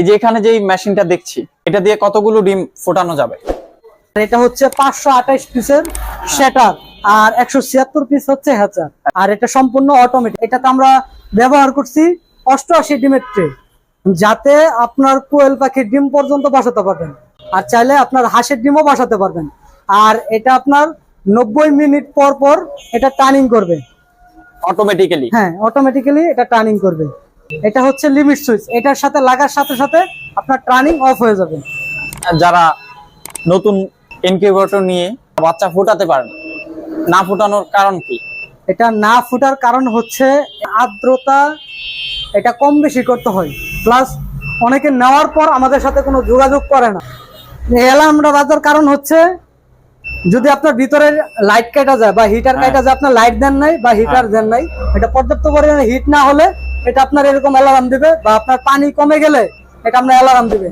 এই যে এখানে যে মেশিনটা দেখছি এটা দিয়ে কতগুলো ডিম ফোটানো যাবে? এটা হচ্ছে পাঁচশো আঠাইশ পিসের সেটার আর একশো ছিয়াত্তর পিস হচ্ছে হ্যাচার। আর এটা সম্পূর্ণ অটোমেটিক এটাতে আমরা ব্যবহার করছি অষ্টআশি ডিমের ট্রে যাতে আপনার কোয়েল পাখির ডিম পর্যন্ত বসাতে পারবেন। আর চাইলে আপনার হাঁসের ডিমও বসাতে পারবেন। আর এটা আপনার নব্বই মিনিট পর পর এটা টার্নিং করবে। অটোমেটিক্যালি হ্যাঁ অটোমেটিক্যালি এটা টার্নিং করবে। এটা হচ্ছে লিমিট সুইচ এটার সাথে লাগার সাথে সাথে আপনার টার্নিং অফ হয়ে যাবে। যারা নতুন ইনকিউবেটর নিয়ে বাচ্চা ফোটাতে পারেন না ফোটানোর কারণ কি? এটা না ফুটার কারণ হচ্ছে আর্দ্রতা এটা কম বেশি করতে হয়। প্লাস অনেকে নেওয়ার পর আমাদের সাথে কোনো যোগাযোগ করে না। অ্যালার্মটা বাজার কারণ হচ্ছে যদি আপনার ভিতরে লাইট কাটা যায় বা হিটার হ্যাঁ। কাটা যায় আপনার লাইট দেন নাই বা হিটার দেন নাই এটা পর্যাপ্ত পরিমাণে হিট না হলে এটা আপনার এরকম অ্যালার্ম দিবে বা আপনার পানি কমে গেলে এটা আপনার অ্যালার্ম দিবে।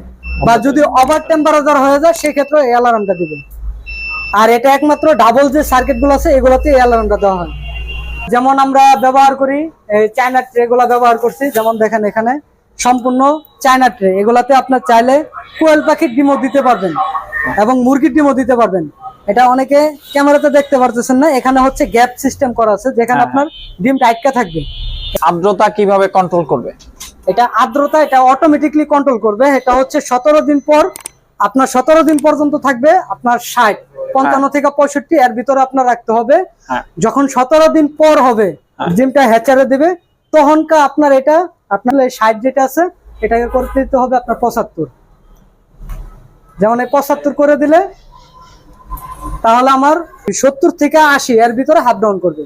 বা যদি ওভার টেম্পারেচার হয়ে যায় সেক্ষেত্রে এই অ্যালার্মটা দিবে। আর এটা একমাত্র ডাবল যে সার্কিটগুলো আছে এগুলোতে এই অ্যালার্মটা দেওয়া হয়। যেমন আমরা ব্যবহার করি চায়না ট্রে গুলা ব্যবহার করছি যেমন দেখেন এখানে সম্পূর্ণ চায়না ট্রে এগুলাতে আপনার চাইলে কোয়েল পাখির ডিমও দিতে পারবেন এবং মুরগির ডিমও দিতে পারবেন। এটা অনেকে ক্যামেরাতে দেখতে পারতেছেন না এখানে হচ্ছে গ্যাপ সিস্টেম করা আছে যেখানে হ্যাঁ, আপনার ডিমটা আটকা থাকবে। আর্দ্রতা কীভাবে কন্ট্রোল করবে? এটা আর্দ্রতা এটা অটোমেটিকলি কন্ট্রোল করবে। এটা হচ্ছে সতেরো দিন পর আপনার সতেরো দিন পর্যন্ত থাকবে আপনার ষাট পঞ্চান্ন থেকে পঁয়ষট্টি এর ভিতরে আপনার রাখতে হবে। হ্যাঁ। যখন সতেরো দিন পর হবে হ্যাঁ। ডিমটা হ্যাচারে দেবে তখনকা আপনার এটা আপনার ষাট যেটা আছে এটাকে করতে দিতে হবে আপনার পঁচাত্তর। যেমন এই পঁচাত্তর করে দিলে তাহলে আমার সত্তর থেকে আশি এর ভিতরে হাফ ডাউন করবে।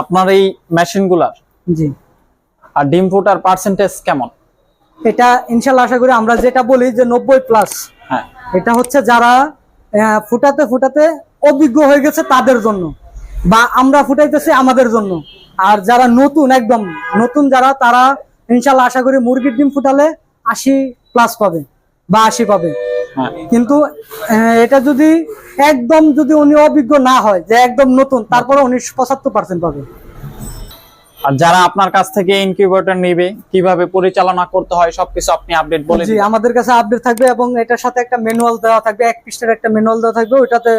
আপনার এই মেশিনগুলার জি। আর ডিম ফোটার পার্সেন্টেজ কেমন? এটা ইনশাল্লাহ আশা করি আমরা যেটা বলি যে নব্বই প্লাস হ্যাঁ। এটা হচ্ছে যারা ফুটাতে ফুটাতে অভিজ্ঞ হয়ে গেছে তাদের জন্য বা আমরা ফুটাইতেছি আমাদের জন্য। আর যারা নতুন একদম নতুন যারা তারা ইনশাল্লাহ আশা করি মুরগির ডিম ফুটালে আশি প্লাস পাবে বা আশি পাবে। কিন্তু এটা যদি একদম যদি উনি অভিজ্ঞ না হয় যে একদম নতুন তারপরে উনি পঁচাত্তর পার্সেন্ট পাবে। আর যারা আপনার কাছ থেকে ইনকিউবেটর নেবে কীভাবে পরিচালনা করতে হয় সবকিছু আপনি আপডেট বলে জি আমাদের কাছে আপডেট থাকবে এবং এটার সাথে একটা ম্যানুয়াল দেওয়া থাকবে এক পৃষ্ঠার একটা ম্যানুয়াল দেওয়া থাকবে ওইটাতে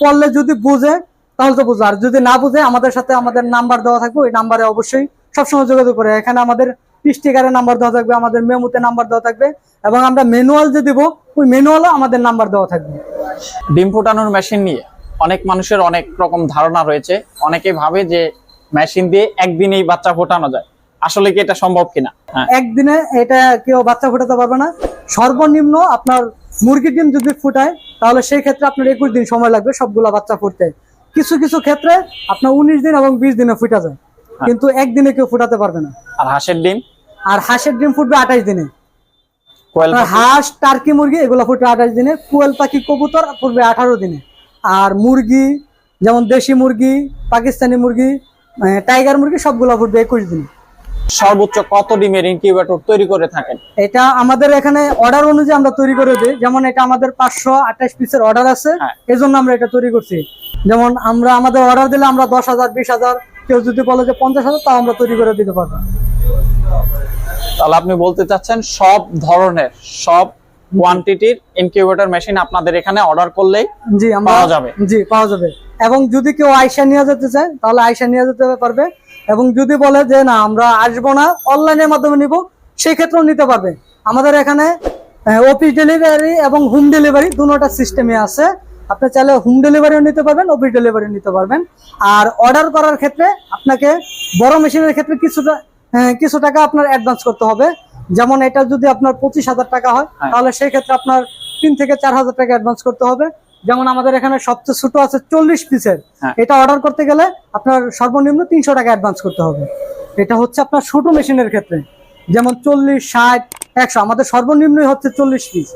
পড়লে যদি বুঝে তাহলে তো বুঝে আর যদি না বুঝে আমাদের সাথে আমাদের নাম্বার দেওয়া থাকবে ওই নাম্বারে অবশ্যই সবসময় যোগাযোগ করে। এখানে আমাদের স্টিকারে নাম্বার দেওয়া থাকবে আমাদের মেমোতে নাম্বার দেওয়া থাকবে এবং আমরা ম্যানুয়াল যে দিব ওই ম্যানুয়ালও আমাদের নাম্বার দেওয়া থাকবে। ডিম ফোটানোর মেশিন নিয়ে অনেক মানুষের অনেক রকম ধারণা রয়েছে। অনেকে ভাবে যে মেশিন দিয়ে একদিনেই বাচ্চা ফোটানো যায়। আসলে কি এটা সম্ভব কিনা? হ্যাঁ। একদিনে এটা কেউ বাচ্চা ফোটাতে পারবে না। সর্বনিম্ন আপনার মুরগির ডিম যদি ফুটায় তাহলে সেই ক্ষেত্রে আপনার একুশ দিন সময় লাগবে সবগুলা বাচ্চা ফুটতে। কিছু কিছু ক্ষেত্রে আপনার উনিশ দিন এবং বিশ দিনে ফুটা যায়। কিন্তু একদিনে কেউ ফুটাতে পারবে না। আর হাঁসের ডিম? আর হাঁসের ডিম ফুটবে আঠাশ দিনে। হাঁস টার্কি মুরগি এগুলো ফুটবে আঠাশ দিনে। কুয়েল পাখি কবুতর ফুটবে আঠারো দিনে। আর মুরগি যেমন দেশি মুরগি পাকিস্তানি মুরগি টাইগার মুরগি সবগুলো ফুটবে একুশ দিনে। সর্বোচ্চ কত ডিমের ইনকিউবেটর তৈরি করে থাকেন? এটা আমাদের এখানে অর্ডার অনুযায়ী আমরা তৈরি করে দিই। যেমন এটা আমাদের পাঁচশো আঠাশ পিসের অর্ডার আছে। হ্যাঁ। এই জন্য আমরা এটা তৈরি করছি। যেমন আমরা আমাদের অর্ডার দিলে আমরা দশ হাজার বিশ হাজার কেউ যদি বলে যে পঞ্চাশ হাজার তাও আমরা তৈরি করে দিতে পারব। তাহলে আপনি বলতে চাচ্ছেন সব ধরনের সব কোয়ান্টিটির ইনকিউবেটর মেশিন আপনাদের এখানে অর্ডার করলেই জি পাওয়া যাবে। জি পাওয়া যাবে। এবং যদি কেউ আয়সা নিয়ে যেতে চায় তাহলে আয়সা নিয়ে যেতে পারবে। এবং যদি বলে যে না আমরা আসব না অনলাইনের মাধ্যমে নিব সেই ক্ষেত্রেও নিতে পারবে। আমাদের এখানে অফিস ডেলিভারি এবং হোম ডেলিভারি দুটোটা সিস্টেমে আছে। আপনি চাইলে হোম ডেলিভারিও নিতে পারবেন অফিস ডেলিভারি নিতে পারবেন। আর অর্ডার করার ক্ষেত্রে আপনাকে বড় মেশিনের ক্ষেত্রে কিছুটা কিছু টাকা আপনার অ্যাডভান্স করতে হবে। যেমন এটা যদি আপনার পঁচিশ হাজার টাকা হয় হ্যাঁ। তাহলে সেই ক্ষেত্রে আপনার তিন থেকে চার হাজার টাকা অ্যাডভান্স করতে হবে। যেমন আমাদের এখানে সবচেয়ে ছোট আছে চল্লিশ পিসের হ্যাঁ। এটা অর্ডার করতে গেলে আপনার সর্বনিম্ন তিনশো টাকা অ্যাডভান্স করতে হবে। এটা হচ্ছে আপনার ছোট মেশিনের ক্ষেত্রে। যেমন চল্লিশ ষাট একশো আমাদের সর্বনিম্নই হচ্ছে চল্লিশ পিস